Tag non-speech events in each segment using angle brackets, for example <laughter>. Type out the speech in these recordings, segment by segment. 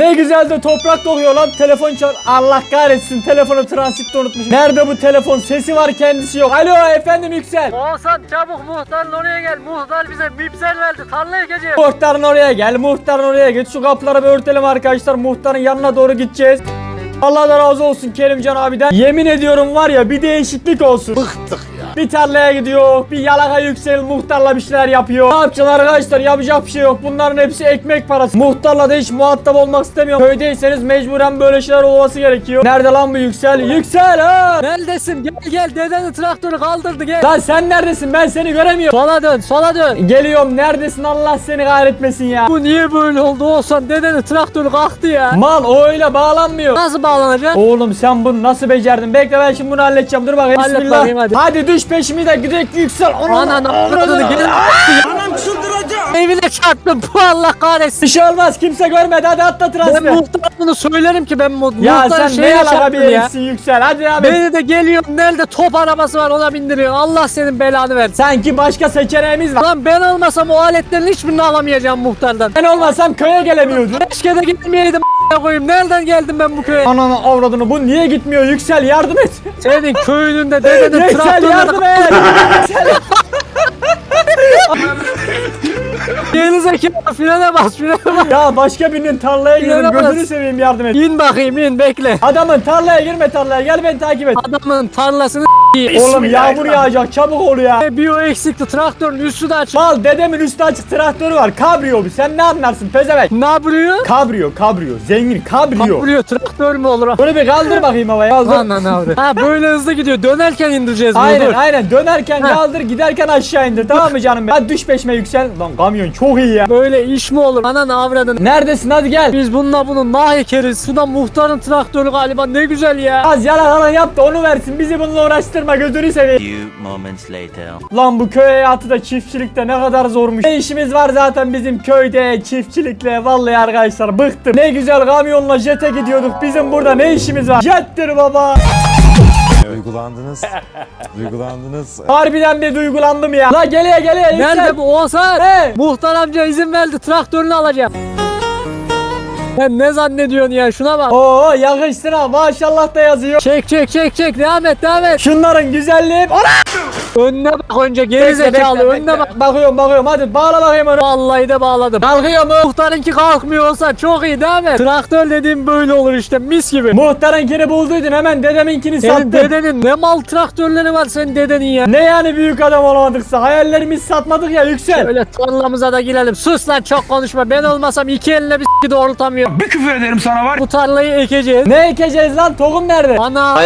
Ne güzel de toprak dokuyor lan telefon çal. Allah kahretsin telefonu transitte unutmuşum. Nerede bu telefon? Sesi var kendisi yok. Alo efendim Yüksel. Oğuzhan çabuk muhtarın oraya gel. Muhtar bize mipsel verdi. Tarla ekeceğiz. Muhtarın oraya gel. Muhtarın oraya git. Şu kapıları bir örtelim arkadaşlar. Muhtarın yanına doğru gideceğiz. Allah da razı olsun Kerimcan abiden. Yemin ediyorum var ya bir değişiklik olsun. Bıktık ya. Bir tarlaya gidiyor, bir yalaka yüksel muhtarla bir şeyler yapıyor. Ne yapacaksın arkadaşlar? Yapacak bir şey yok. Bunların hepsi ekmek parası. Muhtarla da hiç muhatap olmak istemiyorum. Köydeyseniz mecburen böyle şeyler olması gerekiyor. Nerede lan bu yüksel? Yüksel ha! Neredesin? Gel gel. Dedenin traktörü kaldırdı gel. Lan sen neredesin? Ben seni göremiyorum. Sola dön sola dön. Geliyorum. Neredesin? Allah seni kahretmesin ya. Bu niye böyle oldu Oğuzhan? Dedenin traktörü kalktı ya. Mal o öyle bağlanmıyor. Nasıl bağlanacak? Oğlum sen bunu nasıl becerdin? Bekle ben şimdi bunu halledeceğim. Dur bakayım. Hallet Bismillah. bakayım, hadi. düş peşimi de gidelim yüksel. Anan avradını gel. Anam çıldıracağım. Evine çarptım. <laughs> Bu Allah kahretsin. Bir şey olmaz. Kimse görmedi. Hadi atla Ben transfer. muhtara bunu söylerim ki ben mu Ya muhtara sen ne yalaka bir herifsin yüksel. Hadi abi. Beni de geliyor nerede top arabası var ona bindiriyor. Allah senin belanı versin. Sanki başka seçeneğimiz var. Lan ben olmasam o aletlerin hiçbirini alamayacağım muhtardan. Ben olmasam köye gelemiyordun. Keşke de gitmeyeydim koyayım. Nereden geldim ben bu köye? Ananı avradını bu niye gitmiyor yüksel yardım et. Senin köyünün de dedenin yüksel traktörüne yardım et. <laughs> <laughs> Geri zekalı frene bas frene bas. ya başka birinin tarlaya girdim gözünü seveyim yardım et. İn bakayım in bekle. Adamın tarlaya girme tarlaya gel beni takip et. Adamın tarlasını Oğlum yağmur yağacak çabuk ol ya. Bir o eksikti traktörün üstü de açık. Mal dedemin üstü açık traktörü var. Kabrio bu. Sen ne anlarsın pezevenk? Ne yapıyor? Kabrio, kabrio. Zengin kabrio. Yapıyor traktör mü olur? Bunu bir kaldır bakayım havaya. Kaldır. Anan avru. Ha böyle hızlı gidiyor. Dönerken indireceğiz bunu. Aynen dur. aynen dönerken Ha. kaldır giderken aşağı indir tamam mı canım? Hadi düş peşime yüksel. Lan kamyon çok iyi ya. Böyle iş mi olur? Anan avradın. Neredesin hadi gel. Biz bununla bunun nah ekeriz. Şuradan muhtarın traktörü galiba ne güzel ya. Az yalakalan yap da onu versin. Bizi bununla uğraştırma gözünü seveyim. few moments later. Lan bu köy hayatı da çiftçilikte ne kadar zormuş. Ne işimiz var zaten bizim köyde çiftçilikle. Vallahi arkadaşlar bıktım. Ne güzel kamyonla jete gidiyorduk. Bizim burada ne işimiz var? Jettir baba. Duygulandınız. Duygulandınız. <laughs> Harbiden bir duygulandım ya. La geliyor geliyor. Nerede bu Oğuzhan? He. Muhtar amca izin verdi traktörünü alacağım. Sen ne zannediyorsun ya şuna bak. Oo yakıştın ha maşallah da yazıyor. Çek çek çek çek devam et devam et. Şunların güzelliği. Ana! Önüne bak önce geri zekalı önüne bak. Bakıyorum bakıyorum hadi bağla bakayım onu. Vallahi de bağladım. Kalkıyor mu? Muhtarınki kalkmıyor olsa çok iyi devam et. Traktör dediğim böyle olur işte mis gibi. Muhtarınkini bulduydun hemen dedeminkini Senin sattın. dedenin ne mal traktörleri var senin dedenin ya. Ne yani büyük adam olamadıksa hayallerimizi satmadık ya yüksel. Öyle tarlamıza da girelim. Sus lan çok konuşma. Ben olmasam iki eline bir s**ki doğrultamıyorum. Bir küfür ederim sana var. Bu tarlayı ekeceğiz. Ne ekeceğiz lan tohum nerede? Ana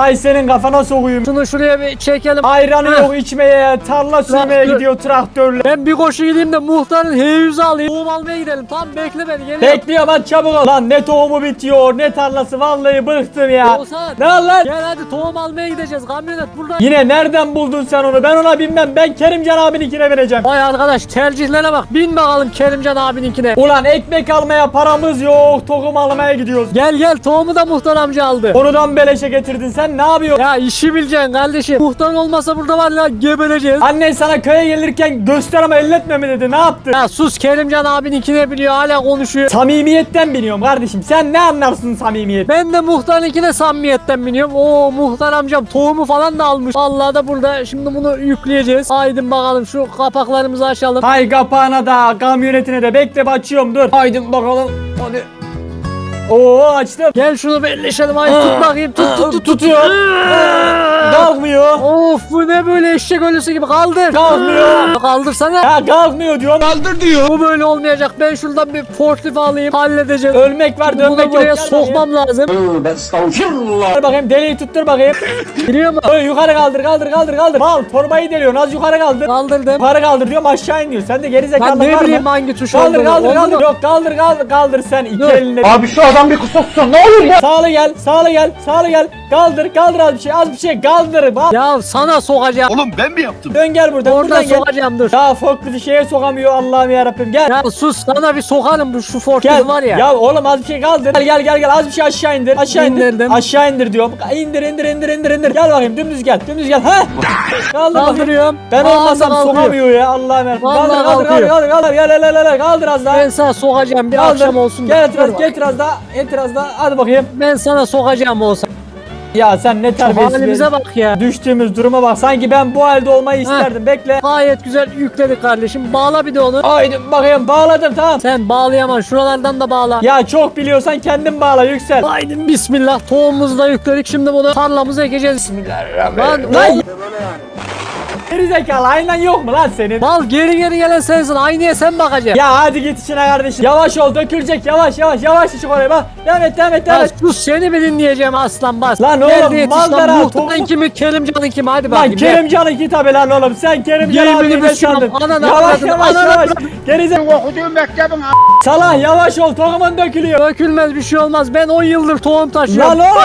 Ay senin kafana sokuyum. şunu şuraya bir çekelim. Ayranı yok içmeye, tarla sürmeye gidiyor traktörle. Ben bir koşu gideyim de muhtarın H100'ü alayım. Tohum almaya gidelim. Tam bekle beni geliyorum. Bekliyorum hadi çabuk ol. Lan ne tohumu bitiyor ne tarlası vallahi bıktım ya. Oğuzhan. Ne var lan? Gel hadi tohum almaya gideceğiz. Kamyonet burada. Yine nereden buldun sen onu? Ben ona binmem. Ben Kerimcan abininkine bineceğim. Vay arkadaş tercihlere bak. Bin bakalım Kerimcan abininkine. Ulan ekmek almaya paramız yok. Tohum almaya gidiyoruz. Gel gel tohumu da muhtar amca aldı. Onudan beleşe getirdin sen ne yapıyorsun? Ya işi bileceksin kardeşim. Muhtar olmasa burada var ya gebereceğiz. Annen sana köye gelirken göster ama elletme mi dedi ne yaptı? Ya sus Kerimcan abininkine biliyor hala konuşuyor. Samimiyetten biniyorum kardeşim. Sen ne anlarsın samimiyet? Ben de muhtarınkine samimiyetten biniyorum. Oo muhtar amcam tohumu falan da almış. Allah da burada. Şimdi bunu yükleyeceğiz. Haydi bakalım şu kapaklarımızı açalım. Hay kapağına da kamyonetine de bekle açıyorum dur. Haydi bakalım. Hadi. Oo açtım. Gel şunu belleşelim. Haydi tut bakayım. Tut tut tut. Tutuyor. Kalkmıyor. Of bu ne böyle eşek ölüsü gibi kaldır. Kalkmıyor. Kaldırsana. Ya kalkmıyor diyorum. Kaldır diyor. Bu böyle olmayacak. Ben şuradan bir forklift alayım. Halledeceğim. Ölmek var Bunu dönmek yok. buraya Gel bakayım. sokmam lazım. Ver bakayım deliği tuttur bakayım. Biliyor musun? Öyle yukarı kaldır kaldır kaldır kaldır. Mal torbayı deliyorsun az yukarı kaldır. Kaldırdım. Yukarı kaldır diyorum aşağı iniyor. Sen de geri Ben zekalı ne var bileyim mı? hangi tuş Kaldır kaldır kaldır. Yok kaldır kaldır kaldır sen iki elinle. Abi şu adam bir kusursun ne olur ya. Sağlı gel sağlı gel sağlı gel. Kaldır kaldır az bir şey az bir şey kaldır. Bak. Ya sana sokacağım. Oğlum ben mi yaptım? Dön gel buradan Oradan buradan gel. sokacağım dur. Ya kızı şeye sokamıyor Allah'ım yarabbim gel. Ya sus sana bir sokarım bu şu Gel. var ya. Ya oğlum az bir şey kaldır. Gel gel gel gel az bir şey aşağı indir. Aşağı indir. İndirdim. Aşağı indir diyorum. İndir indir indir indir indir. Gel bakayım dümdüz gel. Dümdüz gel. Ha? Kaldır bakayım. Kaldırıyorum. Ben Vallahi olmasam kalkıyor. sokamıyor ya Allah'ım yarabbim. Vallahi Kaldır kaldır kaldır kalkıyor. kaldır kaldır. Gel gel gel gel kaldır az daha. Ben sana sokacağım bir Kaldır. akşam olsun. Gel da. itiraz Dur bak. getir az daha. Daha. Hadi bakayım. Ben sana sokacağım olsa. Ya sen ne terbiyesiz. halimize bak ya. Düştüğümüz duruma bak. Sanki ben bu halde olmayı isterdim. Bekle. Gayet güzel yükledik kardeşim. Bağla bir de onu. Haydi bakayım bağladım tamam. Sen bağlayamam. Şuralardan da bağla. Ya çok biliyorsan kendin bağla yüksel. Haydi bismillah. Tohumumuzu da yükledik. Şimdi bunu tarlamıza ekeceğiz. Bismillahirrahmanirrahim. Lan, Lan Geri zekalı aynen yok mu lan senin? Mal geri geri gelen sensin. Aynaya sen bakacaksın. Ya hadi git işine kardeşim. Yavaş ol dökülecek yavaş yavaş yavaş çık oraya bak. Devam et devam et devam Ya et. sus seni mi dinleyeceğim aslan bas. Lan oğlum, Geldi yetiş lan. manzara, Muhtarın tohum- kimi Kerimcan'ın kimi hadi Lan bakayım. gel. Kerimcan'ın kitabı lan oğlum sen Kerimcan Yemin abi ne ediyorum, sandın? ananı Yavaş avradını, yavaş ananı yavaş. avradını. Geri zekalı. Okuduğum mektebin Salah yavaş ol tohumun dökülüyor. Dökülmez bir şey olmaz. Ben 10 yıldır tohum taşıyorum. Lan oğlum.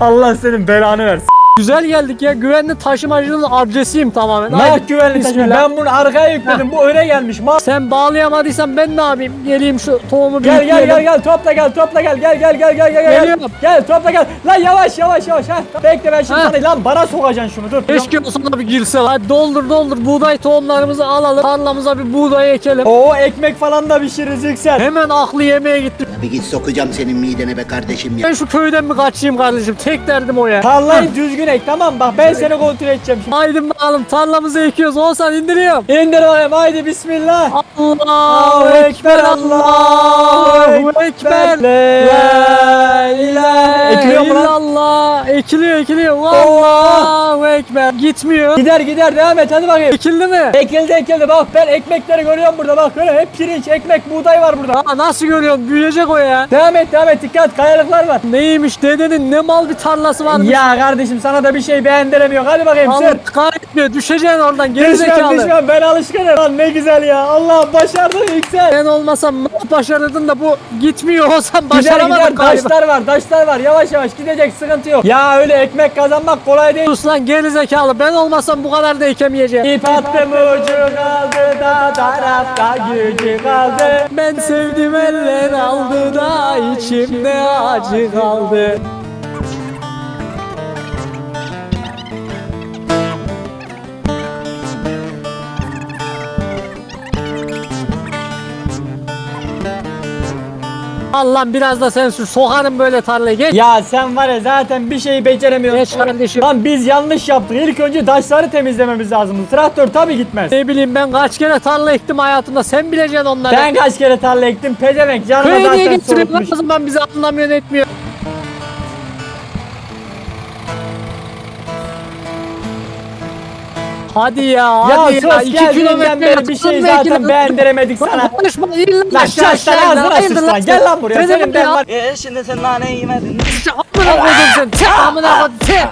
Allah senin belanı versin. Güzel geldik ya. Güvenli taşımacının adresiyim tamamen. Haydi, Nah güvenlik bismillah. Ben bunu arkaya yükledim. Bu öne gelmiş. Ma Sen bağlayamadıysan ben ne yapayım? Geleyim şu tohumu Gel gel büyükleyelim. gel gel topla gel topla gel gel gel gel gel gel gel. Geliyorum. Gel topla gel. Lan yavaş yavaş yavaş ha. Bekle ben şimdi Ha. sana lan bana sokacaksın şunu dur. Keşke o sana bir girse. Hadi doldur doldur buğday tohumlarımızı alalım. Tarlamıza bir buğday ekelim. Oo ekmek falan da pişiririz yüksel. Hemen aklı yemeğe gitti. Bir git sokacağım senin midene be kardeşim ya. Ben şu köyden mi kaçayım kardeşim? Tek derdim o ya. Tarlayı düzgün ek tamam bak ben seni kontrol edeceğim şimdi. Haydi bakalım tarlamızı ekiyoruz. Olsan indiriyorum. İndir bakayım haydi bismillah. Allahu Ekber, Allahu Ekber. La ilahe Ekiliyor mu lan? illallah. Ekiliyor ekiliyor. Allah. Allahu Ekber. Gitmiyor. Gider gider devam et hadi bakayım. Ekildi mi? Ekildi ekildi bak ben ekmekleri görüyorum burada bak böyle hep pirinç ekmek buğday var burada. Aa, nasıl görüyorsun? Büyüyecek o ya. Devam et devam et dikkat kayalıklar var. Neymiş dedenin ne mal bir tarlası varmış. Ya kardeşim sana da bir şey beğendiremiyor hadi bakayım Allah sür. kahretmiyor. Düşeceksin oradan Düşmem gerizekalı. düşmem ben alışkınım. Lan ne güzel ya Allah başardın yüksel. Ben olmasam ne başarırdın da bu gitmiyor olsam Gider başaramadın gider galiba. taşlar var taşlar var yavaş yavaş gidecek sıkıntı yok. Ya öyle ekmek kazanmak kolay değil. Sus lan gerizekalı ben olmasam bu kadar da ekemeyeceğim. İp attım ucu kaldı da tarafta gücü kaldı. Ben sevdim eller aldı da içimde acı kaldı. Allah'ım biraz da sen sür sokarım böyle tarlaya geç. Ya sen var ya zaten bir şeyi beceremiyorsun. Geç kardeşim. Lan biz yanlış yaptık. İlk önce taşları temizlememiz lazım. Traktör tabi gitmez. Ne bileyim ben kaç kere tarla ektim hayatımda sen bileceksin onları. Ben kaç kere tarla ektim pezevenk canıma Köye niye zaten soğutmuş. o zaman bizi anlamıyor etmiyor. Hadi ya, Ya hadi ya. sos İki geldiğinden kilometre beri bir şey zaten beğendiremedik sana. Konuşma, illa Lan şaş lan ağzına sıç lan. Gel lan buraya. Senin ben var. E şimdi sen nane yemedin. Amına koydum. Sen amına koydum sen.